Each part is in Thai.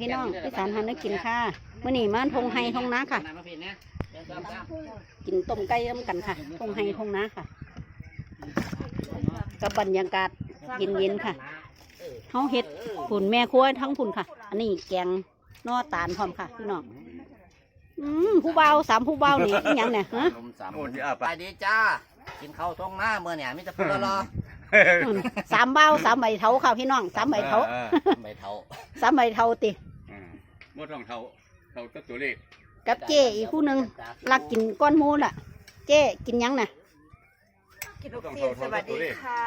พี่น้องพี่สารหันนึกกินค่ะมื้อนี้มาทงไฮทงนาค่ะ กินต้มไก่น้ำกันค่ะทงไฮทงนาค่ะกับบรรยากาศเย็นๆค่ะเฮาเฮ็ดผุนแม่ครัวทั้งผุนค่ะ อันนี้แกงนอตาลพร้อมค่ะพี่น้องอืมผู้เบาสามผู้เบานี่อิหยังเนี่ยฮะนมสามโอ้ยเอาไปไปดีจ้ากินข้าวท้องหน้าเมื่อเนี่ยมิจะพูดรอ อืมสามเบาสามใบเถาค่ะพี่น้องสามใบเถาออใบเทาสามใบเถาติเออบ่ต้องเท่าเท่าตัวเลขกับเจ้อีกคู่หนึ่งรักกินก้อนหมูล่ะ เจ้กินหยังน่ะ กินลูกซีนสวัสดีค่ะ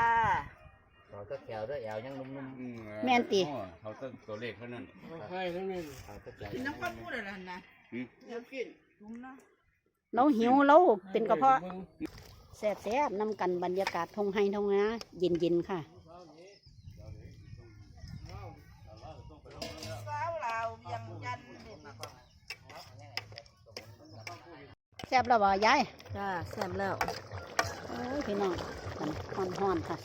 เราก็แก้วด้วยแอวยังนุ่มอืเออแม่นติ อ๋อเท่าตัวเลขเท่านั้น ๆเราก็แก้วกินน้ำข้าวพูดอะไรนะอืม เดี๋ยวกินนุ่มเนาะเราหิวเราเป็นกระเพาะ แซ่บแซ่บๆนำกันบรรยากาศทงไฮทงนาเย็นเย็นๆค่ะสาวเรายังยันเด็ดแซ่บแล้วบ่ยายจ้าแซ่บแล้วโอ้ยพี่น้องมันฮ้อนๆค่ะ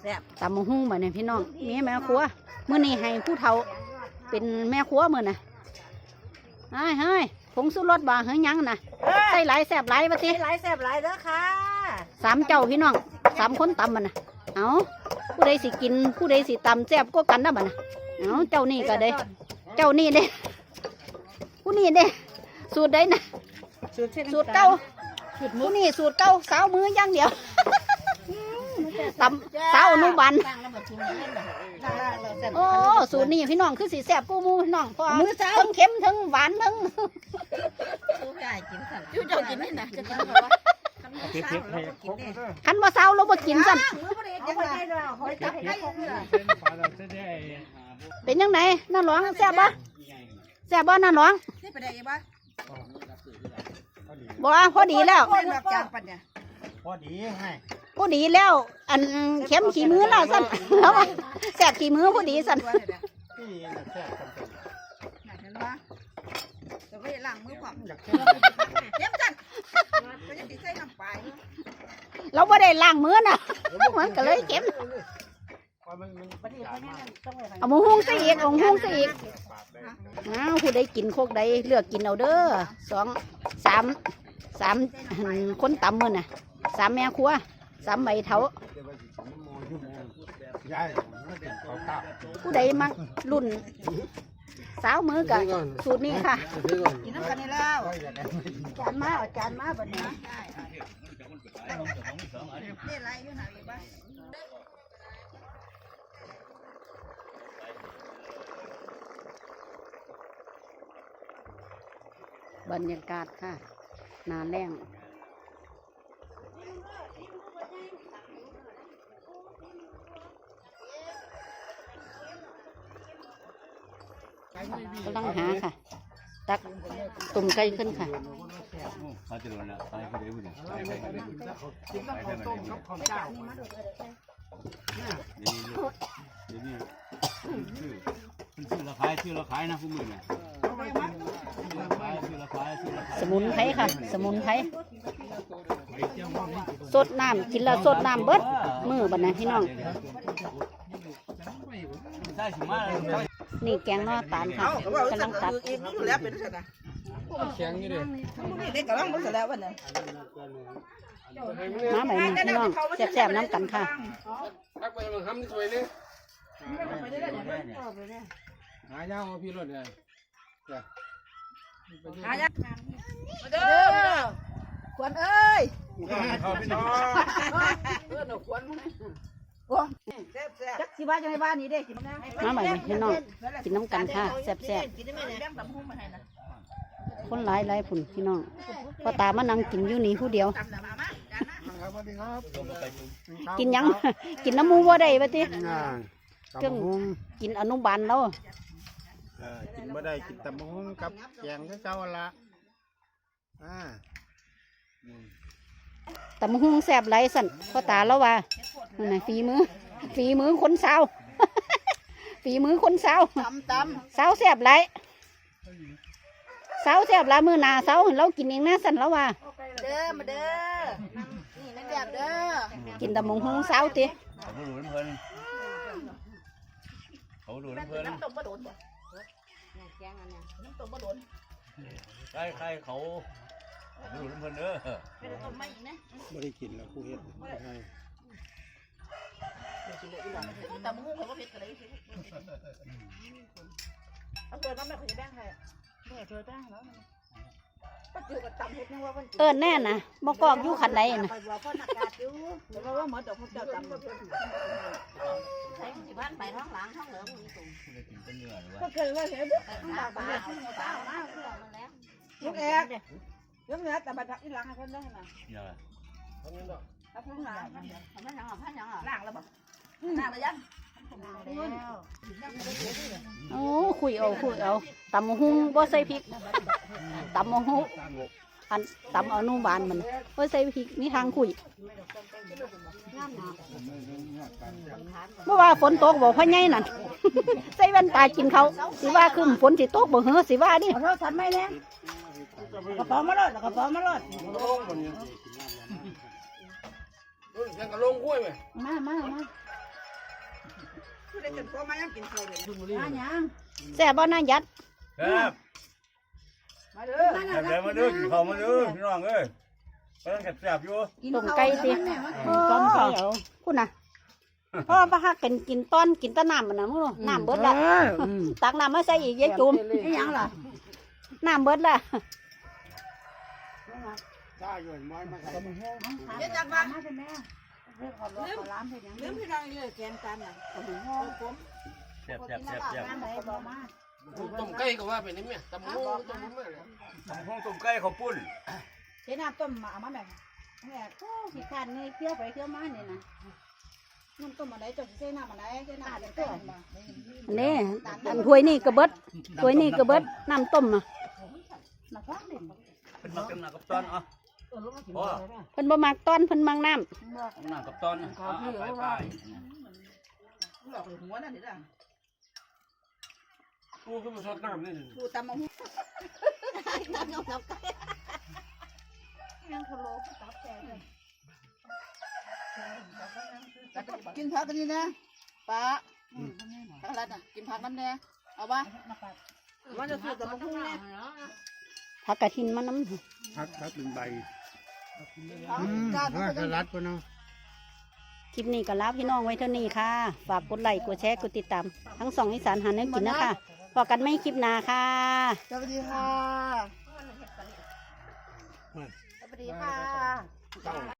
แซ่บตำมะฮุ่งบ่เนี่ยพี่น้องมีแม่ครัวมื้อนี้ให้ผู้เฒ่าเป็นแม่ครัวมื้อน่ะเฮ้ยเฮ้ยผงสุรสบ่เฮ้ยหยังน่ะใส่หลายแซ่บหลายบ่ติหลายแซ่บหลายเด้อค่ะสามเจ้าพี่น้องสามคนตำมันน่ะเอาผู้ใดสิกินผู้ใดสิตำแซ่บก็กันนะบ่น่ะเอาเจ้านี่ก็ได้ เจ้านี่เด้ผู้นี่เด้สูตรใดน่ะสูตรเช่นสูตรเก่าผู้นี่สูตรเก่าสาวมืออย่างเดียว ตำสาวอนุบาลตั้งแล้วมาชิมเล่นเลยเราแซ่บโอ้สูตรนี้พี่น้องคือสีแซ่บกูหมูพี่น้องเพราะว่าทั้งเค็มทั้งหวานทั้งสู้ใหญ่กินสั่นจู่เจ้ากินนี่นะจะกินเหรอวะเผ็ดเผ็ดเผ็ดกินเนี่ยคันว่าสาวเราบ่กินสั่นมือประเดี๋ยวยังไงเราหอยจับให้ครบเลยเป็นยังไงน่าร้องแซ่บบ่แซ่บบ่น่าร้องนี่ประเดี๋ยวยังบ้าบ่พอดีแล้วเป็นแบบจางปันเนี่ยพอดีให้ พอดีแล้ว อันเข็มขี้มือแล้วสั่นแล้วว่าแซ่บขี้มือพอดีสั่นตัวเนี่ยที่น่ะแซ่บกันเป็นไหนเห็นปะจะไปล้างมือผมอยากแซ่บเย็บจันก็จะติดใส่น้ำปลาเราบ่ได้ล้างมือน่ะ มันก็เลยเข็ม ว่ามันมันประเดี๋ยวเขาเนี่ยต้องไปเอาหมูหุ้งซะอีกเอาหมูหุ้งซะอีกปากได้อ้าวผู้ใดกินโคกใดเลือกกินเอาเด้อสองสามสามหั่นคนตำมือน่ะสามแม่ครัว สามใบเถาจะไปสิบชั่วโมงชั่วโมงยายไม่เป็นข้าวข้าวผู้ใดมักรุ่น สาวมือกับสูตรนี้ค่ะกินน้ำกันนี่แล้วก็อยากได้ไม่ดีจานมาเอาจานมาบัดนี้นี่อะไรอยู่ไหนบ้างบรรยากาศค่ะหนาแรง กำลังหาค่ะ ตักตุ่มไก่ขึ้นค่ะเขาจะโดนแล้วไปเขาเดี๋ยวพูดไปไปไปไปกินต้องข้าวต้มกับข้าวเจ้าเดี๋ยวนี้ชื่อชื่อราคายชื่อราคายนะผู้มือเนี่ยชื่อราคายชื่อราคายชื่อราคายสมุนไพรค่ะ สมุนไพรสดน้ำกินแล้วสดน้ำเบิดมือบัดนะพี่น้องใช่สิมา นี่แกงนอตาลค่ะเอ้าเขาบกว่ากำลังตัดคืออีกอยู่แล้วเป็นสัตว์นะแข็งอยู่ดินี่ได้กำลังมันเสร็จแล้ววันนี้มาใหม่นี่พี่น้องแซ่บๆน้ำกันค่ะ ตักไปมันทำสวยเลยหายาวพี่รถเลยหายากมาเด้อควรเอ้ย เขาพี่น้องเออหนูควรโอ้ สิว่าจังไงบ้านนี้เด้มาใหม่นี่พี่น้องกินน้ำกันค่ะแซ่บกินได้ไหมเนี่ยแบ่งตำหุ้มมาให้นะๆคนหลายหลายผุนพี่น้องพอตามานั่งกินอยู่นี่ผู้เดียวตำน้ำมามาจานนะครับสวัสดีครับกินหยังกินน้ำหมูบ่ได้ปะติงานเครื่องกินอนุบาลแล้วเออกินบ่ได้กินตำบักหุ่งกับแกงคือเก่าละอ่าแต่มะฮุ่งแซ่บไรสั่นพอตาแล้วว่านั่นน่ะฝีมือ ฝีมือคนสาวฝีมือคนสาวตำตสาวแซ่บไรสาวแซ่บหลายมือหนาสาวเรากินเองนะสั่นแล้วว่าำเด้อมาเด้อนี่นั่นแบบเด้อกินแต่มะฮุ่งสาวติผู้หลวงเพิ่นเขาดูน้ำเพลินน้ำต้มบะโดนบ่แกงอันเนี้ยน้ำต้มบะโดนใครใครเขาเขาดูน้ำเพลินเด้อเป็นต้มไม่อีกนะไม่ได้กินแล้วผู้เฮ็ด ไม่ให้แต่มึงเขาก็เผ็ดกันเลยเอาเกิดน้ำแม่เขาจะแบ่งให้แม่เธอแบ่งแล้วก็เจอกับตำเห็ดนี่ว่ามันเอิ้นแน่น่ะบ่กอกอยู่คันใดน่ะไปบอกพ่อนักการอยู่แต่ว่าหมอดอกเขาเจ้าตำใช้สิบ้านไปท้องหลังท้องเหลืองมีตุ่มไม่ได้กินแต่เนื้อหรือว่าก็เคยว่าเห็นท้องหลังไปท้องตามาเพื่อมันแล้วลูกแอกยกเนื้อแต่บัดอีหลังให้เพิ่นได้นะอย่างไรเอาข้างหลังทำไมยังอะพันยังอะล้างแล้วบ่ล้างแล้วยังแล้ว โอ้คุยเอาคุยเอาตำบักหุงบ่ใส่พริกตำบักหุงอันตำเอานูบานมันบ่ใส่พริกมีทางคุยเมื่อว่าฝนตกบอกพ่อใหญ่นั่นใส่แว่นตากินเขาวสิว่าคือฝนสิตกบ่เหอสิว่านี่เอาโทรศัพท์ไม่แน่กระเป๋ามาโลดกระเป๋ามาโลดยังกระลงกล้วยไหมมามามา คือได้จนพอมายังกินข้าวเลยมาหยังแซ่บบ่น่ายัดครับมาเด้อแซ่บเลยมาเด้อกินข้าวมาเด้อพี่น้องเอ้ยกำลังแซ่บๆอยู่ต้มไก่ติต้มไก่เอาพูดน่ะเพราะว่าพระฮักกันกินต้อนกินแตะน้ำมันน่ะมึงน้ำเบิดละตักน้ำมาใส่อีกยายจุ่มอีหยังล่ะน้ำเบิดละได้อยู่ม้อยมาใส่ เดี๋ยวจักมามาเป็นแม่เรื่องขอรถขอล้ามเป็นหยังลืมพี่น้องเลยแกนกันน่ะแซ่บแซ่บแซ่บแซ่บงานไหนบอกมาต้มไก่ก็ว่าเป็นนี่แม่ตำหูต้มหูแม่เลยห้องต้มไก่ข้าวปุ้นเจ๊น้ำต้มมาเอามาแม่แม่โอ้ขี้ขันนี่เที่ยวไปเที่ยวมาเนี่ยนะน้ำต้มอะไรจบเจ๊น้ำอะไรเจ๊น้ำเด็กต้มอันนี้อันถ้วยนี่กระเบิดถ้วยนี่กระเบิดน้ำต้มอะมาฟังเด็กเป็นมาเต็มหน้ากับตอนอะ พ่อเพิ่นบ่มักต้อนเพิ่นมักน้หน้ากับตอนอะไปไปหลอกหัวนั่นนี่ล่ะกูก็มาสดน้ำนี่ดูตำมะฮุตำยองน้ำไก่ยังทะโลตับแก่เลยกินผักกันนี่นะป้าผักอะไรน่ะกินผักน้ำแดงเอาปะมันจะสูตรตำมะฮุเนี่ยำผักกระถินมันน้ำ พักพักเป็นใบ การว่าจะรัดปะเนาะ คลิปนี้ก็ลาพี่น้องไว้เท่านี้ค่ะ ฝากกดไลค์กดแชร์กดติดตาม ทั้งสองอีสานหันให้กินนะคะพอกันไม่คลิปหน้าค่ะ สวัสดีค่ะ สวัสดีค่ะ